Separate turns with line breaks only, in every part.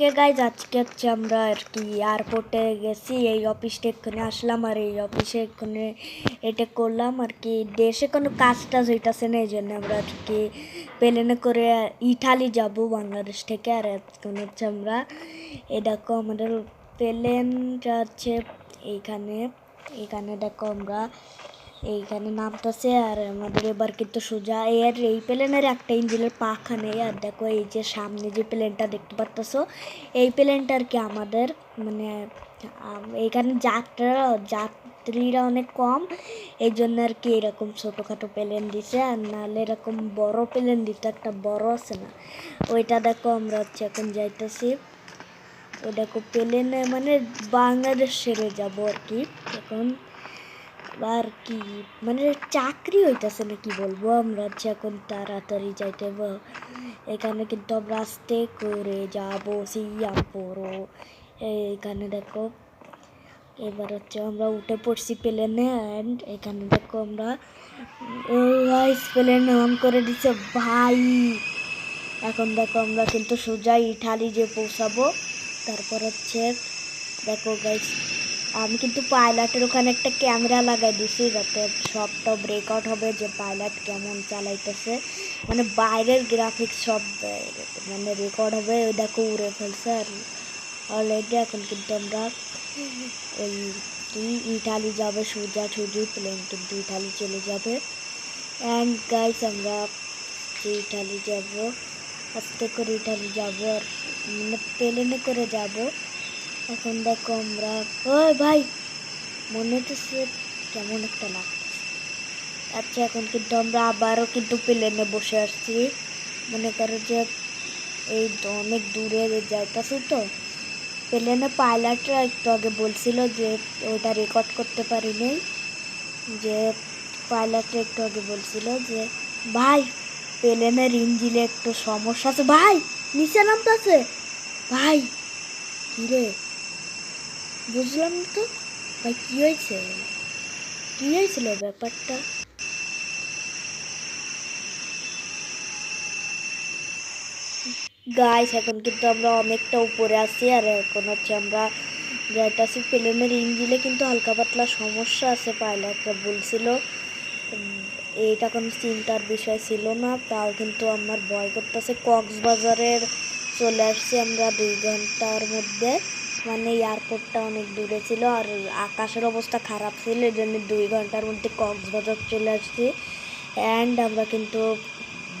Okay guys আজকে হচ্ছে আমরা আর কি এয়ারপোর্টে গেছি, এই অফিসটা এক্ষুনি আসলাম আর এই অফিসে এক্ষুনি এটা করলাম আর কি। দেশে কোনো কাজ টাজ হইতাছে না এই জন্য আমরা আর কি প্লেনে করে ইটালি যাব বাংলাদেশ থেকে। আর এখন হচ্ছে আমরা দেখো আমাদের প্লেনটা হচ্ছে এইখানে, এখানে দেখো আমরা এইখানে নামতেছে আর আমাদের এবার কিন্তু সোজা এর এই প্লেনের একটা ইঞ্জিনের পাখা নেই। আর দেখো এই যে সামনে যে প্লেনটা দেখতে পারতেছো, এই প্লেনটা আর কি আমাদের মানে এইখানে যাত্রা, যাত্রীরা অনেক কম। এই জন্য আর কি এরকম ছোটোখাটো প্লেন দিছে। আর নাহলে এরকম বড় প্লেন দিত একটা বড় আছে না। ওইটা দেখো আমরা হচ্ছে এখন যাইতেছি। ওই দেখো প্লেনে মানে বাংলাদেশ ছেড়ে যাব আর কি। এখন আর কি? মানে চাকরি হইতাছে না কি বলব? আমরা এখন তাড়াতাড়ি যাইতে এখানে কিন্তু আমরা করে যাব সিয়ামপুরও এখানে দেখো, এবার হচ্ছে আমরা উঠে পড়ছি প্লেনে অ্যান্ড এখানে দেখো আমরা প্লেন অন করে দিছে, ভাই। এখন দেখো আমরা কিন্তু সোজা ইটালি যে পৌঁছাবো। তারপর হচ্ছে, দেখো গাইস আমি কিন্তু পাইলটের ওখানে একটা ক্যামেরা লাগাই দিছি যাতে সবটা ব্রেকআউট হবে যে পাইলট কেমন চালাইতেছে। মানে বাইরের গ্রাফিক্স সব মানে রেকর্ড হবে, ওই দেখো উড়ে ফেলছে আর অলরেডি এখন কিন্তু আমরা ওই কি ইটালি যাবে, সোজা সোজা প্লেন কিন্তু ইটালি চলে যাবে। অ্যান্ড গাইস আমরা যে ইটালি যাব আস্তে করে ইটালি যাব আর মানে প্লেনে করে যাব। এখন দেখো আমরা। ওই ভাই, মনে হচ্ছে কেমন একটা লাগতেছে। আচ্ছা এখন কিন্তু আমরা আবারও কিন্তু প্লেনে বসে আসছি মনে করো যে এই অনেক দূরে যাইতাছি তো। প্লেনে পাইলটরা একটু আগে বলছিল যে ওটা রেকর্ড করতে পারিনি যে পাইলটরা একটু আগে বলছিল যে, ভাই, প্লেনের ইঞ্জিনে একটু সমস্যা আছে। ভাই, নিচে নামতেছে। ভাই রে? বুঝলাম তো? ভাই কী হয়েছে? কী হয়েছিল ব্যাপারটা? গাইস এখন কিন্তু আমরা অনেকটা উপরে আছি আর এখন হচ্ছে আমরা যাইতাছি প্লেনের ইঞ্জিনে কিন্তু হালকা পাতলা সমস্যা আছে পাইলটরা বলছিল এইটা কোনো চিন্তার বিষয় ছিল না, তাও কিন্তু আমার ভয় করতেছে। কক্সবাজারের চলে আসছি আমরা দুই ঘণ্টার মধ্যে। মানে এয়ারপোর্টটা অনেক দূরে ছিল আর আকাশের অবস্থা খারাপ ছিল এই জন্য দুই ঘণ্টার মধ্যে কক্সবাজার চলে আসছি। অ্যান্ড আমরা কিন্তু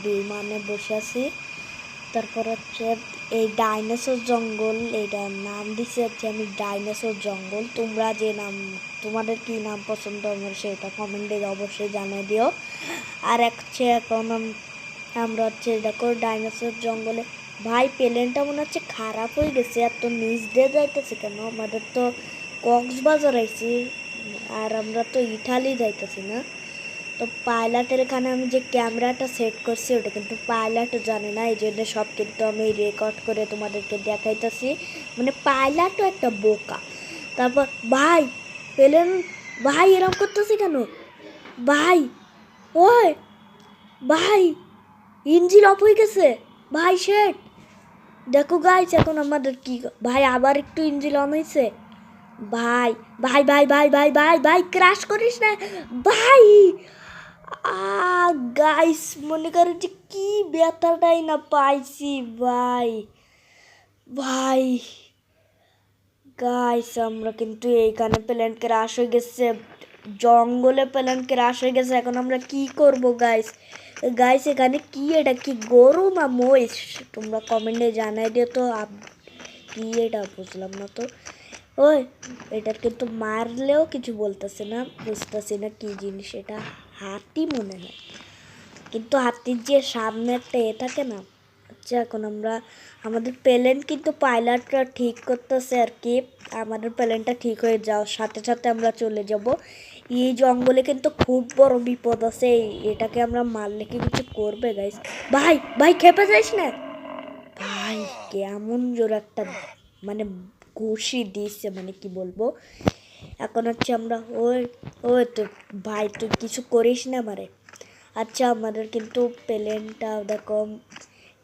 বিমানে বসে আছি। তারপর হচ্ছে এই ডাইনোসর জঙ্গল এইটার নাম দিছে হচ্ছে আমি ডাইনোসর জঙ্গল। তোমরা যে নাম, তোমাদের কি নাম পছন্দ আমার সেটা কমেন্টে অবশ্যই জানিয়ে দিও। আর হচ্ছে এখন আমরা হচ্ছে দেখো ডাইনোসর জঙ্গলে ভাই, প্লেনটা মনে হচ্ছে খারাপ হয়ে গেছে। এত নিচ দিয়ে যাইতেছে কেন? আমাদের তো কক্সবাজার আইছি, আর আমরা তো ইটালি যাইতেছি না। তো পাইলটের এখানে আমি যে ক্যামেরাটা সেট করছি, ওটা কিন্তু পাইলটও জানে না। এই জন্য সব কিন্তু আমি রেকর্ড করে তোমাদেরকে দেখাইতেছি। মানে পাইলটও একটা বোকা। তারপর, ভাই, পেলেন, ভাই এরকম করতেছি কেন? ভাই, ওই, ভাই, ইঞ্জিন অফ হয়ে গেছে। ভাই, শেট। দেখো গাইছে এখন আমাদের কি ভাই আবার একটু ইঞ্জিন অন হয়েছে ভাই ভাই ভাই ভাই ভাই ভাই ভাই ক্রাশ করিস না। ভাই গাইস মনে করে যে কি ব্যথাটাই না পাইছি, ভাই। ভাই গাইস আমরা কিন্তু এইখানে প্লেন ক্রাশ হয়ে গেছে। জঙ্গলে প্লেন ক্রাশ হয়ে গেছে, এখন আমরা কি করব গাইস গাইস এখানে কি এটা? কি গরু না মহিষ? তোমরা কমেন্টে জানাই দিও তো কি এটা বুঝলাম না তো। ওই এটার কিন্তু মারলেও কিছু বলতেছে না, বুঝতেছি না কি জিনিস এটা। হাতি মনে হয়। কিন্তু হাতির যে সামনে একটা এ থাকে না আচ্ছা এখন আমরা আমাদের প্লেন কিন্তু পাইলটরা ঠিক করতেছে আর কি। আমাদের প্লেনটা ঠিক হয়ে যাওয়ার সাথে সাথে আমরা চলে যাব। এই জঙ্গলে কিন্তু খুব বড় বিপদ আছে, এটাকে আমরা মারলে কি কিছু করবে গাইস ভাই ভাই, খেপে যাইস না? ভাই, কেমন জোর একটা মানে ঘুষি দিচ্ছে মানে কি বলব? এখন হচ্ছে আমরা, ওই ওই তো, ভাই, তুই কিছু করিস না মারে আচ্ছা আমাদের কিন্তু প্লেনটা, দেখো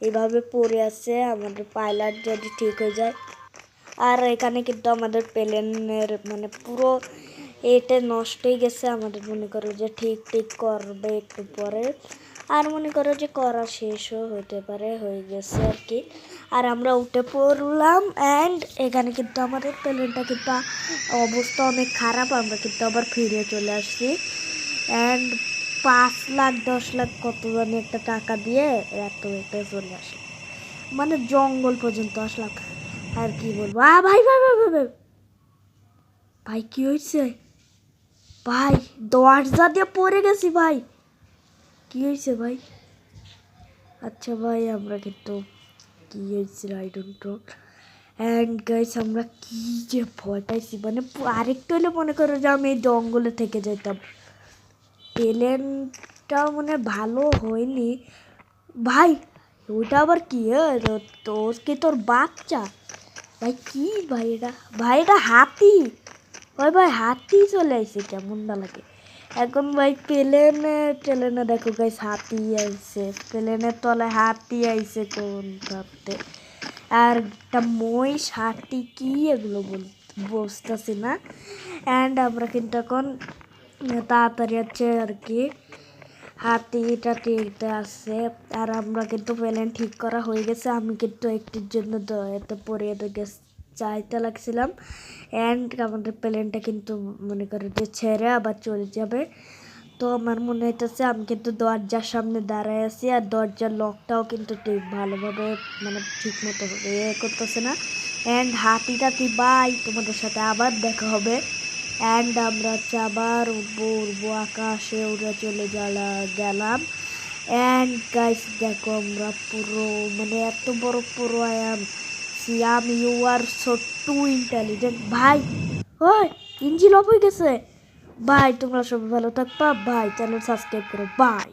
এইভাবে পড়ে আছে, আমাদের পাইলট যদি ঠিক হয়ে যায়। আর এখানে কিন্তু আমাদের প্লেনের মানে পুরো এটা নষ্ট হয়ে গেছে আমাদের মনে করো যে ঠিক ঠিক করবে একটু পরে আর মনে করো যে করা শেষও হতে পারে হয়ে গেছে আর কি আর আমরা উঠে পড়লাম অ্যান্ড এখানে কিন্তু আমাদের প্লেনটা কিন্তু অবস্থা অনেক খারাপ আমরা কিন্তু আবার ফিরে চলে আসছি অ্যান্ড পাঁচ লাখ দশ লাখ কত জানি একটা টাকা দিয়ে এত এটা চলে আসলাম মানে জঙ্গল পর্যন্ত আসলাম আর কি বলব ভাই ভাই ভাই ভাই ভাই ভাই কি হয়েছে ভাই, দরজা দিয়ে পড়ে গেছি ভাই। কি হয়েছে ভাই? আচ্ছা ভাই, আমরা কিন্তু কি হয়েছিল I don't know and guys আমরা কি যে ভয় পাইছি মানে আরেকটু হলে মনে করো যে আমি এই জঙ্গলে থেকে যেতাম। প্লেনটাও মানে ভালো হয়নি। ভাই ওইটা আবার কি? তোর কি তোর বাচ্চা? ভাই, কি ভাই এটা? ভাই, এটা হাতি। ভাই ভাই হাতি চলে আসছে কেমন না লাগে? এখন ভাই প্লেনে প্লেনে দেখো গাইস হাতি আইছে। প্লেনের তলায় হাতি আইছে কোন ভাবতে। আর একটা মহিষ, হাতি কি এগুলো বুঝতেছি না? অ্যান্ড আমরা কিন্তু এখন তাড়াতাড়ি আছে আর কি হাতি টাতিতে আছে আর আমরা কিন্তু প্লেন ঠিক করা হয়ে গেছে। আমি কিন্তু একটির জন্য দয়াতে পড়ে গেছে চাইতে লাগছিলাম। অ্যান্ড আমাদের প্লেনটা কিন্তু মনে করে যে ছেড়ে আবার চলে যাবে। তো আমার মনে হইতেছে আমি কিন্তু দরজার সামনে দাঁড়ায় আছি আর দরজার লকটাও কিন্তু ঠিক ভালোভাবে মানে ঠিক মতো ইয়ে করতেছে না। অ্যান্ড হাতি টাতি বাই তোমাদের সাথে আবার দেখা হবে। অ্যান্ড আমরা হচ্ছে আবার উঠবো উঠবো আকাশে, উড়ে চলে গেলা গেলাম। অ্যান্ড গাইস দেখো আমরা পুরো মানে এত বড় পুরো I'm Siam you are so too intelligent ভাই। ওই, ইঞ্জিল অফ হয়ে গেছে। ভাই, তোমরা সবাই ভালো থাকবা। ভাই চ্যানেল সাবস্ক্রাইব করো। বাই